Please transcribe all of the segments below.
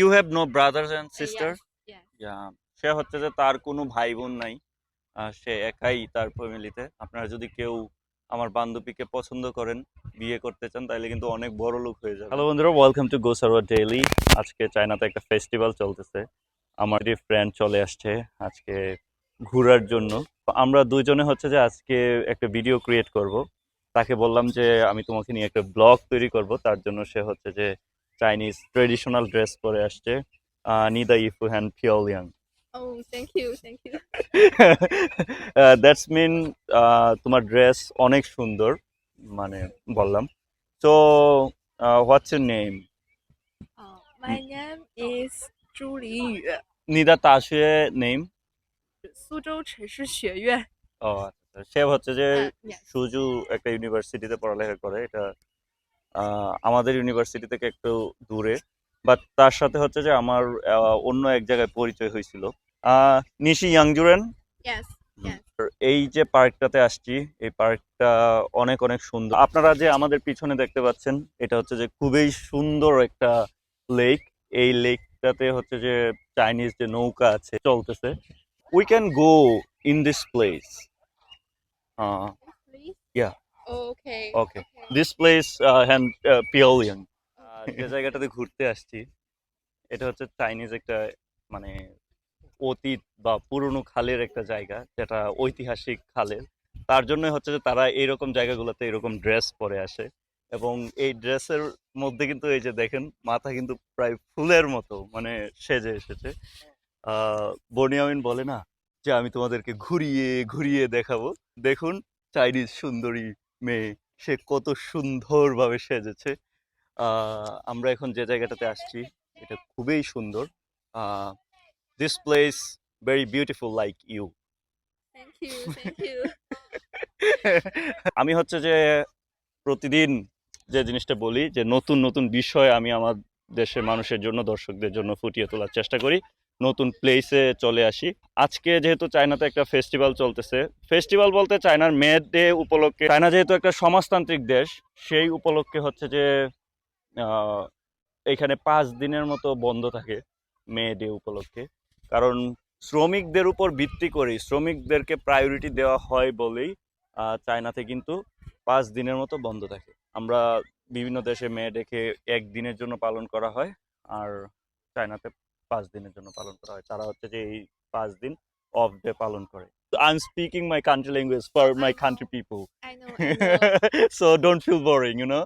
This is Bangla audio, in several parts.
You have no brothers and sister. সে হচ্ছে যে তার কোনো ভাই বোন নাই সে একাই তার ফ্যামিলিতে। আপনারা যদি কেউ আমার বান্ধবীকে পছন্দ করেন বিয়ে করতে চান তাহলে কিন্তু অনেক বড় লোক হয়ে যাবে। হ্যালো বন্ধুরা welcome to go server daily আজকে চায়নাতে একটা ফেস্টিভ্যাল চলতেছে। আমার ফ্রেন্ড চলে আসছে আজকে ঘোরার জন্য। আমরা দুইজনে হচ্ছে যে আজকে একটা ভিডিও ক্রিয়েট করব। তাকে বললাম যে আমি তোমাকে নিয়ে একটা ব্লগ তৈরি করব। তার জন্য সে হচ্ছে যে চাইনিজ ট্রেডিশনাল ড্রেস পরে আসছে নিদা ইফু hand ফিওলিয়াং Oh, thank you, thank you. That's mean তোমার ড্রেস অনেক সুন্দর মানে বললাম তো what's your name Uh, my name is 朱黎雨， Nida তাশুয়ে name 苏州城市学院。 ও আচ্ছা সে হচ্ছে যে Uh, yes. সুজু একটা ইউনিভার্সিটিতে পড়ালেখা করে এটা আহ, আমাদের ইউনিভার্সিটি থেকে একটু দূরে। বাট তার সাথে হচ্ছে যে আমার অন্য এক জায়গায় পরিচয় হয়েছিল। নিশি ইয়াংজুরেন. এই যে পার্কটাতে আসছি এই পার্কটা অনেক অনেক সুন্দর। আপনারা যে আমাদের পিছনে দেখতে পাচ্ছেন এটা হচ্ছে যে খুবই সুন্দর একটা লেক এই লেকটাতে হচ্ছে যে চাইনিজ যে নৌকা আছে চলতেছে। We can go in this place. Yeah. Okay. Okay this place hand পিওলিয়ান যে জায়গাটাতে ঘুরতে আসছি, এটা হচ্ছে চাইনিজ একটা মানে অতীত বা পুরনো খালের একটা জায়গা, যেটা ঐতিহাসিক খালের। তার জন্য হচ্ছে যে তারা এইরকম জায়গাগুলোতে এরকম ড্রেস পরে আসে। এবং এই ড্রেসের মধ্যে কিন্তু এই যে দেখেন, মাথা কিন্তু প্রায় ফুলের মতো মানে সেজে এসেছে। বনিয়ামিন বলে না যে আমি তোমাদেরকে ঘুরিয়ে ঘুরিয়ে দেখাবো। দেখুন চাইনিজ সুন্দরী মেয়ে। সে কত সুন্দরভাবে সেজেছে। আহ, আমরা এখন যে জায়গাটাতে আসছি এটা খুবই সুন্দর। This place very beautiful like you. আমি হচ্ছে যে প্রতিদিন যে জিনিসটা বলি যে নতুন নতুন বিষয় আমি আমার দেশের মানুষের জন্য দর্শকদের জন্য ফুটিয়ে তোলার চেষ্টা করি। নতুন প্লেসে চলে আসি। আজকে যেহেতু চায়নাতে একটা ফেস্টিভ্যাল চলতেছে ফেস্টিভ্যাল বলতে চায়নার মে ডে উপলক্ষে, চায়না যেহেতু একটা সমাজতান্ত্রিক দেশ, সেই উপলক্ষে হচ্ছে যে এখানে পাঁচ দিনের মতো বন্ধ থাকে মে ডে উপলক্ষে। কারণ শ্রমিকদের উপর ভিত্তি করে শ্রমিকদেরকে প্রায়োরিটি দেওয়া হয় বলেই চায়নাতে কিন্তু পাঁচ দিনের মতো বন্ধ থাকে। আমরা বিভিন্ন দেশে মে ডেকে একদিনের জন্য পালন করা হয়, আর চায়নাতে পাঁচ দিনের জন্য পালন করা হয়। তারা হচ্ছে যে এই পাঁচ দিন অফ ডে পালন করে। I speaking my country language for my country people I know, I know. so don't feel boring you know?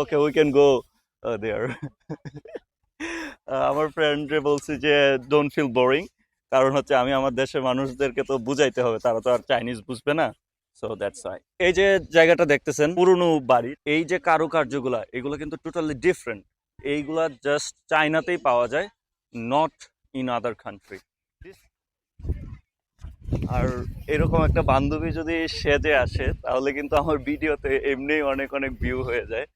Okay we can go uh, there. আমার ফ্রেন্ডরে বলছি যে ডোন্ট ফিল বোরিং কারণ হচ্ছে আমি আমার দেশের মানুষদেরকে তো বুঝাইতে হবে তারা তো আর চাইনিজ বুঝবে না। সো দ্যাটস ওয়াই এই যে জায়গাটা দেখতেছেন পুরনো বাড়ি এই যে কারুকার্যগুলা এগুলো কিন্তু টোটালি ডিফারেন্ট এইগুলা জাস্ট চাইনাতেই পাওয়া যায়। নট ইন আদার কান্ট্রি আর এরকম একটা বান্ধবী যদি সেজে আসে, তাহলে কিন্তু আমার ভিডিওতে এমনিই অনেক অনেক ভিউ হয়ে যায়।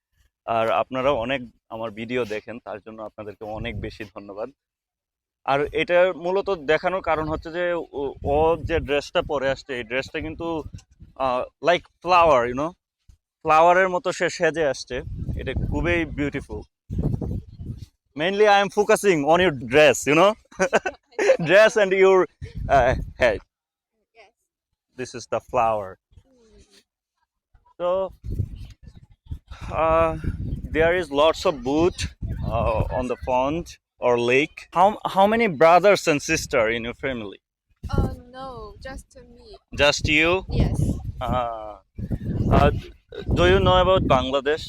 আর আপনারা অনেক আমার ভিডিও দেখেন, তার জন্য আপনাদেরকে অনেক বেশি ধন্যবাদ। আর এটা মূলত দেখানোর কারণ হচ্ছে যে, ও- যে ড্রেসটা পরে আসছে, এই ড্রেসটা কিন্তু লাইক ফ্লাওয়ার ইউনো ফ্লাওয়ারের মতো সে সেজে আসছে। এটা খুবই beautiful mainly I am focusing on your dress, you know, dress and your uh, head. Yes. This is the flower. Mm-hmm. So uh, there is lots of boot uh, on the pond or lake. How how many brothers and sister in your family? Uh, no, just me. Just you? Yes. Uh, uh, do you know about Bangladesh?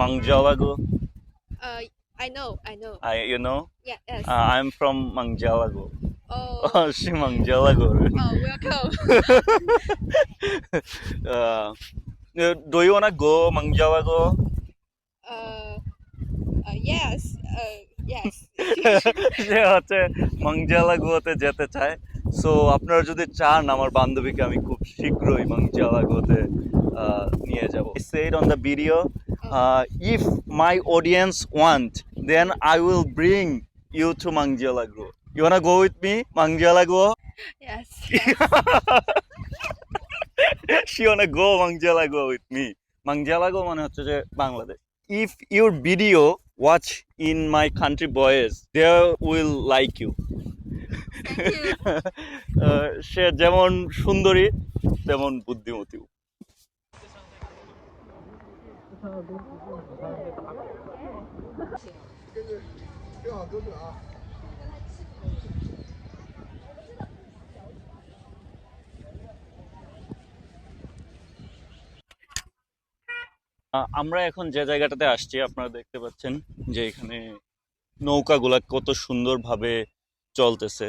Mangjalago? Uh, I know, I know. I, you know Yeah, yes. uh, i'm from mangjalago oh, oh she mangjalago oh, welcome. uh, do you want to go mangjalago uh, uh, yes. Uh, yes. সে হচ্ছে মাংজালা গোয়াতে যেতে চায় সো আপনারা যদি চান আমার বান্ধবীকে আমি খুব শীঘ্রই মাংজালা গোতে নিয়ে যাব said on the video if my audience want will bring you to মাংজালা go you wanna go with me মাংজালা গো yes. she wanna go Mangjalago with me. Mangjalago মানে হচ্ছে যে Bangladesh. If your video watch in my country boys they will like you সে যেমন সুন্দরী Thank you. সুন্দরী আমরা এখন যে জায়গাটাতে আসছি আপনারা দেখতে পাচ্ছেন যে এখানে নৌকাগুলা কত সুন্দরভাবে চলতেছে।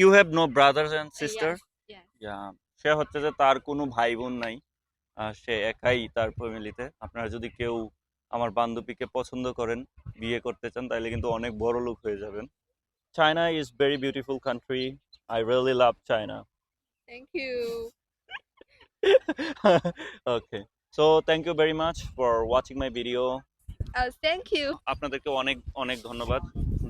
You have no brothers and sister Yes. সে হচ্ছে যে তার কোনো ভাই বোন নাই সে একাই তার ফ্যামিলিতে। আপনারা যদি কেউ আমার বান্ধবীকে পছন্দ করেন বিয়ে করতে চান তাহলে কিন্তু অনেক বড় লোক হয়ে যাবেন। China is very beautiful country I really love China thank you okay so thank you very much for watching my video thank you আপনাদেরকে অনেক অনেক ধন্যবাদ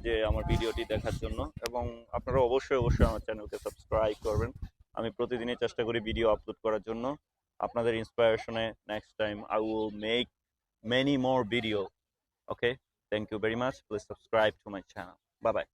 যে আমার ভিডিওটি দেখার জন্য। এবং আপনারা অবশ্যই অবশ্যই আমার চ্যানেলকে সাবস্ক্রাইব করবেন। আমি প্রতিদিনই চেষ্টা করি ভিডিও আপলোড করার জন্য। আপনাদের ইন্সপায়ারেশনে next time I will make many more video okay thank you very much please subscribe to my channel bye bye.